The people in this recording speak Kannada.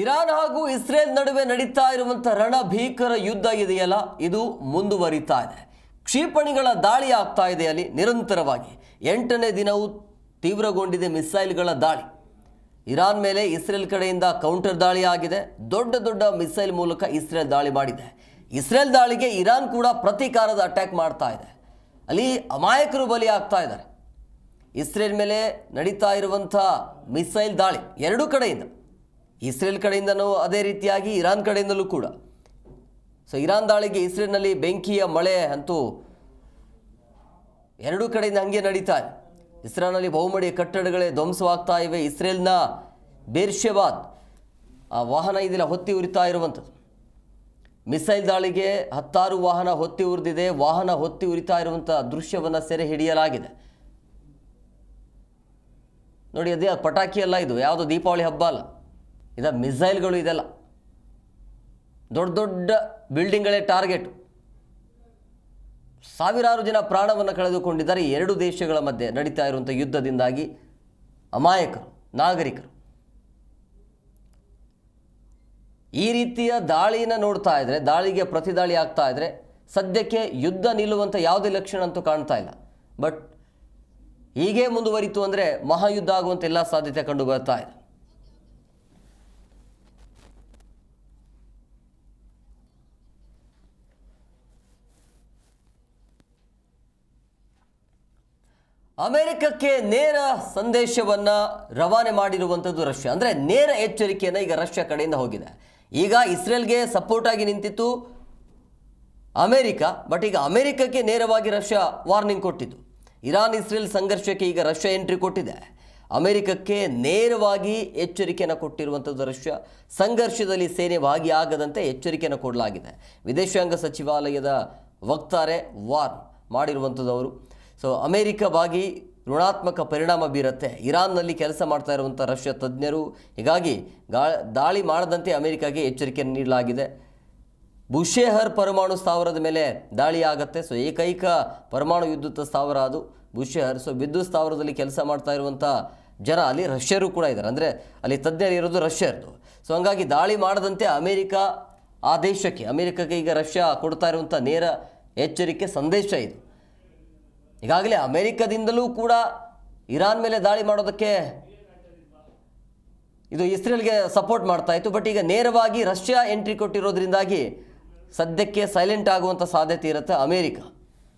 ಇರಾನ್ ಹಾಗೂ ಇಸ್ರೇಲ್ ನಡುವೆ ನಡೀತಾ ಇರುವಂಥ ರಣಭೀಕರ ಯುದ್ಧ ಇದೆಯಲ್ಲ? ಇದು ಮುಂದುವರಿತಾ ಇದೆ. ಕ್ಷಿಪಣಿಗಳ ದಾಳಿ ಆಗ್ತಾ ಇದೆ ಅಲ್ಲಿ ನಿರಂತರವಾಗಿ. ಎಂಟನೇ ದಿನವೂ ತೀವ್ರಗೊಂಡಿದೆ ಮಿಸೈಲ್ಗಳ ದಾಳಿ. ಇರಾನ್ ಮೇಲೆ ಇಸ್ರೇಲ್ ಕಡೆಯಿಂದ ಕೌಂಟರ್ ದಾಳಿ ಆಗಿದೆ. ದೊಡ್ಡ ದೊಡ್ಡ ಮಿಸೈಲ್ ಮೂಲಕ ಇಸ್ರೇಲ್ ದಾಳಿ ಮಾಡಿದೆ. ಇಸ್ರೇಲ್ ದಾಳಿಗೆ ಇರಾನ್ ಕೂಡ ಪ್ರತೀಕಾರದ ಅಟ್ಯಾಕ್ ಮಾಡ್ತಾ ಇದೆ. ಅಲ್ಲಿ ಅಮಾಯಕರು ಬಲಿ ಆಗ್ತಾ ಇದ್ದಾರೆ. ಇಸ್ರೇಲ್ ಮೇಲೆ ನಡೀತಾ ಇರುವಂಥ ಮಿಸೈಲ್ ದಾಳಿ ಎರಡೂ ಕಡೆಯಿಂದ. ಇಸ್ರೇಲ್ ಕಡೆಯಿಂದನೂ ಅದೇ ರೀತಿಯಾಗಿ ಇರಾನ್ ಕಡೆಯಿಂದಲೂ ಕೂಡ. ಸೊ ಇರಾನ್ ದಾಳಿಗೆ ಇಸ್ರೇಲ್ನಲ್ಲಿ ಬೆಂಕಿಯ ಮಳೆ ಅಂತೂ ಎರಡೂ ಕಡೆಯಿಂದ ಹಂಗೆ ನಡೀತಾ ಇದೆ. ಇಸ್ರೇಲ್ನಲ್ಲಿ ಬಹುಮಡಿ ಕಟ್ಟಡಗಳೇ ಧ್ವಂಸವಾಗ್ತಾ ಇವೆ. ಇಸ್ರೇಲ್ನ ಬೇರ್ಷೆಬಾದ್ ಆ ವಾಹನ ಇದೆಲ್ಲ, ಹೊತ್ತಿ ಉರಿತಾ ಇರುವಂಥದ್ದು. ಮಿಸೈಲ್ ದಾಳಿಗೆ ಹತ್ತಾರು ವಾಹನ ಹೊತ್ತಿ ಉರಿದಿದೆ. ವಾಹನ ಹೊತ್ತಿ ಉರಿತಾ ಇರುವಂಥ ದೃಶ್ಯವನ್ನು ಸೆರೆ ಹಿಡಿಯಲಾಗಿದೆ. ನೋಡಿ, ಅದೇ ಪಟಾಕಿ ಅಲ್ಲ ಇದು. ಯಾವುದೋ ದೀಪಾವಳಿ ಹಬ್ಬ ಅಲ್ಲ. ಇದು ಮಿಸೈಲ್ಗಳು ಇದೆಲ್ಲ. ದೊಡ್ಡ ದೊಡ್ಡ ಬಿಲ್ಡಿಂಗ್ಗಳೇ ಟಾರ್ಗೆಟ್. ಸಾವಿರಾರು ಜನ ಪ್ರಾಣವನ್ನು ಕಳೆದುಕೊಂಡಿದ್ದಾರೆ. ಎರಡು ದೇಶಗಳ ಮಧ್ಯೆ ನಡೀತಾ ಇರುವಂಥ ಯುದ್ಧದಿಂದಾಗಿ ಅಮಾಯಕರು, ನಾಗರಿಕರು. ಈ ರೀತಿಯ ದಾಳಿನ ನೋಡ್ತಾ ಇದ್ದರೆ ದಾಳಿಗೆ ಪ್ರತಿದಾಳಿ ಆಗ್ತಾ ಇದ್ದರೆ ಸದ್ಯಕ್ಕೆ ಯುದ್ಧ ನಿಲ್ಲುವಂಥ ಯಾವುದೇ ಲಕ್ಷಣ ಅಂತೂ ಕಾಣ್ತಾ ಇಲ್ಲ. ಬಟ್ ಹೀಗೆ ಮುಂದುವರಿತು ಅಂದರೆ ಮಹಾಯುದ್ಧ ಆಗುವಂಥ ಎಲ್ಲ ಸಾಧ್ಯತೆ ಕಂಡು ಬರ್ತಾ ಇದೆ. ಅಮೆರಿಕಕ್ಕೆ ನೇರ ಸಂದೇಶವನ್ನು ರವಾನೆ ಮಾಡಿರುವಂಥದ್ದು ರಷ್ಯಾ. ಅಂದರೆ ನೇರ ಎಚ್ಚರಿಕೆಯನ್ನು ಈಗ ರಷ್ಯಾ ಕಡೆಯಿಂದ ಹೋಗಿದೆ. ಈಗ ಇಸ್ರೇಲ್ಗೆ ಸಪೋರ್ಟ್ ಆಗಿ ನಿಂತಿತ್ತು ಅಮೆರಿಕ ಬಟ್ ಈಗ ಅಮೆರಿಕಕ್ಕೆ ನೇರವಾಗಿ ರಷ್ಯಾ ವಾರ್ನಿಂಗ್ ಕೊಟ್ಟಿತು ಇರಾನ್, ಇಸ್ರೇಲ್ ಸಂಘರ್ಷಕ್ಕೆ ಈಗ ರಷ್ಯಾ ಎಂಟ್ರಿ ಕೊಟ್ಟಿದೆ. ಅಮೆರಿಕಕ್ಕೆ ನೇರವಾಗಿ ಎಚ್ಚರಿಕೆಯನ್ನು ಕೊಟ್ಟಿರುವಂಥದ್ದು ರಷ್ಯಾ. ಸಂಘರ್ಷದಲ್ಲಿ ಸೇನೆ ಭಾಗಿಯಾಗದಂತೆ ಎಚ್ಚರಿಕೆಯನ್ನು ಕೊಡಲಾಗಿದೆ. ವಿದೇಶಾಂಗ ಸಚಿವಾಲಯದ ವಕ್ತಾರೆ ವಾರ್ನ್ ಮಾಡಿರುವಂಥದ್ದು ಅವರು. ಸೊ ಅಮೇರಿಕವಾಗಿ ಋಣಾತ್ಮಕ ಪರಿಣಾಮ ಬೀರುತ್ತೆ. ಇರಾನ್ನಲ್ಲಿ ಕೆಲಸ ಮಾಡ್ತಾ ಇರುವಂಥ ರಷ್ಯಾ ತಜ್ಞರು ಹೀಗಾಗಿ ದಾಳಿ ಮಾಡದಂತೆ ಅಮೆರಿಕಾಗೆ ಎಚ್ಚರಿಕೆ ನೀಡಲಾಗಿದೆ. ಬುಷೇಹರ್ ಪರಮಾಣು ಸ್ಥಾವರದ ಮೇಲೆ ದಾಳಿ ಆಗತ್ತೆ. ಸೊ ಏಕೈಕ ಪರಮಾಣು ವಿದ್ಯುತ್ ಸ್ಥಾವರ ಅದು. ಬುಷೇಹರ್ ಸೊ ವಿದ್ಯುತ್ ಸ್ಥಾವರದಲ್ಲಿ ಕೆಲಸ ಮಾಡ್ತಾ ಇರುವಂಥ ಜನ ಅಲ್ಲಿ ರಷ್ಯರು ಕೂಡ ಇದ್ದಾರೆ. ಅಂದರೆ ಅಲ್ಲಿ ತಜ್ಞರು ಇರೋದು ರಷ್ಯರ್ದು ಸೊ ಹಂಗಾಗಿ ದಾಳಿ ಮಾಡದಂತೆ ಅಮೇರಿಕ ಆ ದೇಶಕ್ಕೆ, ಅಮೇರಿಕಕ್ಕೆ ಈಗ ರಷ್ಯಾ ಕೊಡ್ತಾ ಇರುವಂಥ ನೇರ ಎಚ್ಚರಿಕೆ, ಸಂದೇಶ ಇದು. ಈಗಾಗಲೇ ಅಮೇರಿಕದಿಂದಲೂ ಕೂಡ ಇರಾನ್ ಮೇಲೆ ದಾಳಿ ಮಾಡೋದಕ್ಕೆ ಇದು ಇಸ್ರೇಲ್ಗೆ ಸಪೋರ್ಟ್ ಮಾಡ್ತಾ ಇತ್ತು. ಬಟ್ ಈಗ ನೇರವಾಗಿ ರಷ್ಯಾ ಎಂಟ್ರಿ ಕೊಟ್ಟಿರೋದ್ರಿಂದಾಗಿ ಸದ್ಯಕ್ಕೆ ಸೈಲೆಂಟ್ ಆಗುವಂಥ ಸಾಧ್ಯತೆ ಇರುತ್ತೆ ಅಮೇರಿಕ.